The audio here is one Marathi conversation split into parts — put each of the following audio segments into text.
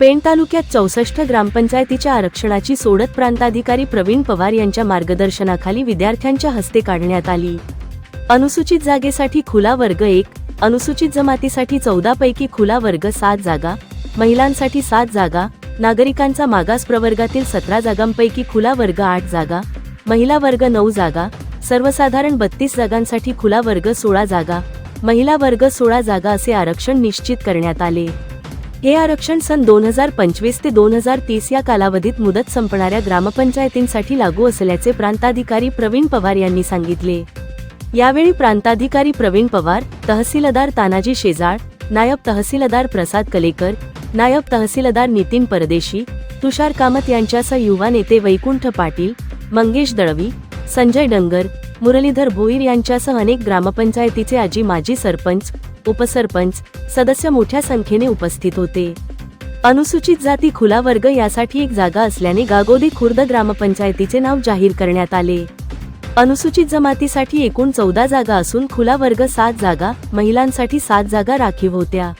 पेण तालुक्यात चौसष्ट ग्रामपंचायतीच्या आरक्षणाची सोडत प्रांताधिकारी प्रवीण पवार यांच्या मार्गदर्शनाखाली विद्यार्थ्यांच्या हस्ते काढण्यात आली. अनुसूचित जागेसाठी खुला वर्ग एक अनुसूचित जमातीसाठी चौदा पैकी खुला वर्ग सात जागा महिलांसाठी सात जागा नागरिकांचा मागास प्रवर्गातील सतरा जागांपैकी खुला वर्ग आठ जागा महिला वर्ग नऊ जागा सर्वसाधारण बत्तीस जागांसाठी खुला वर्ग सोळा जागा महिला वर्ग सोळा जागा असे आरक्षण निश्चित करण्यात आले. हे आरक्षण सन दोन हजार पंचवीस ते दोन हजार तीस या कालावधीत मुदत संपणाऱ्या ग्रामपंचायतींसाठी लागू असल्याचे प्रांताधिकारी प्रवीण पवार यांनी सांगितले. यावेळी प्रांताधिकारी प्रवीण पवार तहसीलदार तानाजी शेजाळ नायब तहसीलदार प्रसाद कलेकर नायब तहसीलदार नितीन परदेशी तुषार कामत यांच्यासह युवा नेते वैकुंठ पाटील मंगेश दळवी संजय डंगर मुरलीधर भोईर यांच्यासह अनेक ग्रामपंचायतीचे आजी माजी सरपंच उपसरपंच सदस्य मोठ्या संख्येने उपस्थित होते. अनुसूचित जाती खुला वर्ग यासाठी एक जागा असल्याने गागोदी खुर्द ग्रामपंचायतीचे नाव जाहीर करण्यात आले. अनुसूचित जमातीसाठी एकूण चौदा जागा असून खुला वर्ग सात जागा महिलांसाठी सात जागा राखीव होत्या.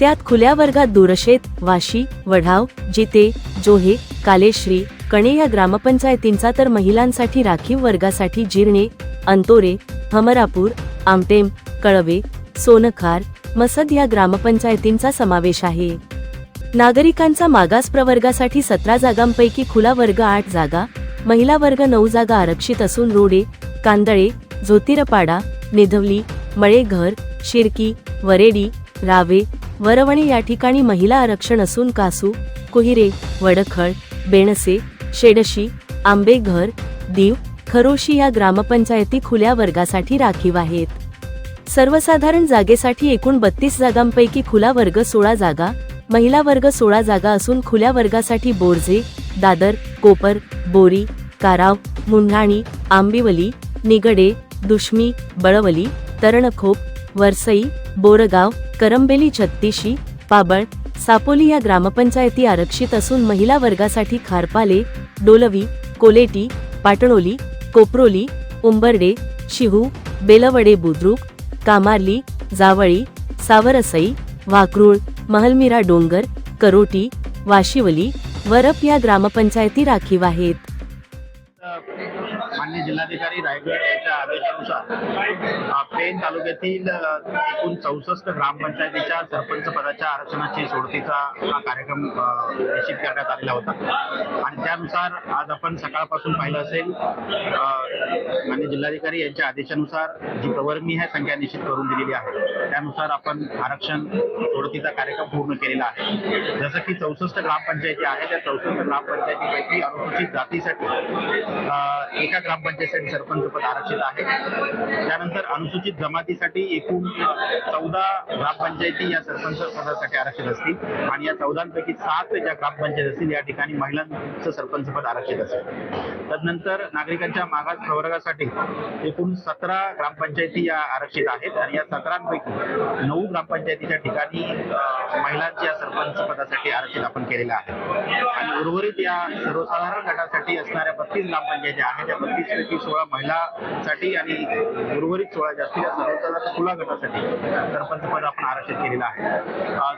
त्यात खुल्या वर्गात दूरशेत वाशी वढाव जिते जोहे कालेश्री कणे या ग्रामपंचायतींचा तर महिलांसाठी राखीव वर्गासाठी जिरणे अंतोरे हमरापूर आमटेम कळवे सोनखार मसद या ग्रामपंचायतींचा समावेश आहे. नागरिकांचा मागास प्रवर्गासाठी सतरा जागांपैकी खुला वर्ग आठ जागा महिला वर्ग नऊ जागा आरक्षित असून रोडे कांदळे झोतिरपाडा निधवली मळेघर शिरकी वरेडी रावे वरवणे या ठिकाणी महिला आरक्षण असून कासू कुहिरे वडखळ बेणसे शेडशी आंबेघर दीव खरोशी या ग्रामपंचायती खुल्या वर्गासाठी राखीव आहेत. सर्वसाधारण जागेसाठी एकूण बत्तीस जागांपैकी खुला वर्ग सोळा जागा महिला वर्ग सोळा जागा असून खुल्या वर्गासाठी बोरजे दादर कोपर बोरी काराव मुंढाणी आंबिवली निगडे दुष्मी बळवली तरणखोप वरसई बोरगाव करंबेली छत्तीशी पाबळ सापोली या ग्रामपंचायती आरक्षित असून महिला वर्गासाठी खारपाले डोलवी कोलेटी पाटणोली कोपरोली उंबर्डे शिहू बेलवडे बुद्रुक कामार्ली जावळी सावरसई वाकरूळ महलमिरा डोंगर करोटी वाशिवली वरप या ग्रामपंचायती राखीव आहेत. मान्य जिल्हाधिकारी रायगड यांच्या आदेशानुसार पेन तालुक्यातील एकूण चौसष्ट ग्रामपंचायतीच्या सरपंच पदाच्या आरक्षणाची सोडतीचा हा कार्यक्रम निश्चित करण्यात आलेला होता. आणि त्यानुसार आज आपण सकाळपासून पाहिलं असेल अ, मान्य जिल्हाधिकारी यांच्या आदेशानुसार जी प्रवर्मी आहे संख्या निश्चित करून दिलेली आहे. त्यानुसार आपण आरक्षण सोडतीचा कार्यक्रम पूर्ण केलेला आहे. जसं की चौसष्ट ग्रामपंचायती आहे त्या चौसष्ट ग्रामपंचायतीपैकी अनुसूचित जातीसाठी एका ग्रामपंचायतीसाठी सरपंच पद आरक्षित आहे. त्यानंतर अनुसूचित जमातीसाठी एकूण चौदा ग्रामपंचायती या सरपंच पदासाठी आरक्षित असतील. आणि या चौदांपैकी सात ज्या ग्रामपंचायत असतील या ठिकाणी महिलांचं सरपंच पद आरक्षित असेल. तदनंतर नागरिकांच्या मागास प्रवर्गासाठी एकूण सतरा ग्रामपंचायती या आरक्षित आहेत. आणि या सतरांपैकी नऊ ग्रामपंचायतीच्या ठिकाणी महिलांच्या सरपंच पदासाठी आरक्षित आपण केलेलं आहे. आणि उर्वरित या सर्वसाधारण गटासाठी असणाऱ्या बत्तीस ग्रामपंचायती आहेत. त्याच्यामध्ये बत्तीस सोळा महिलासाठी आणि उर्वरित सोळा जास्तीत जास्त खुला गटासाठी सरपंचपद आपण आरक्षित केलेलं आहे.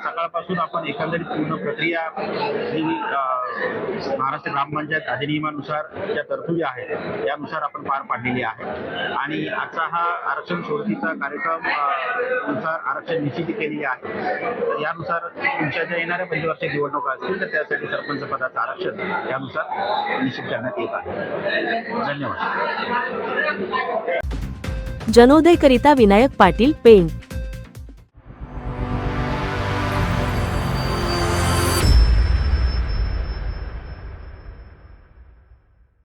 सकाळपासून आपण एकंदरीत पूर्ण प्रक्रिया ही महाराष्ट्र ग्रामपंचायत अधिनियमानुसार ज्या तरतुदी आहेत त्यानुसार आपण पार पाडलेली आहे. आणि आजचा हा आरक्षण सोडतीचा कार्यक्रमनुसार आरक्षण निश्चिती केलेली आहे. तर यानुसार तुमच्या ज्या येणाऱ्या पंचवार्षिक निवडणुका असतील तर त्यासाठी सरपंच पदाचं आरक्षण त्यानुसार निश्चित करण्यात येत आहे. धन्यवाद. जनोदय करिता विनायक पाटील पेंट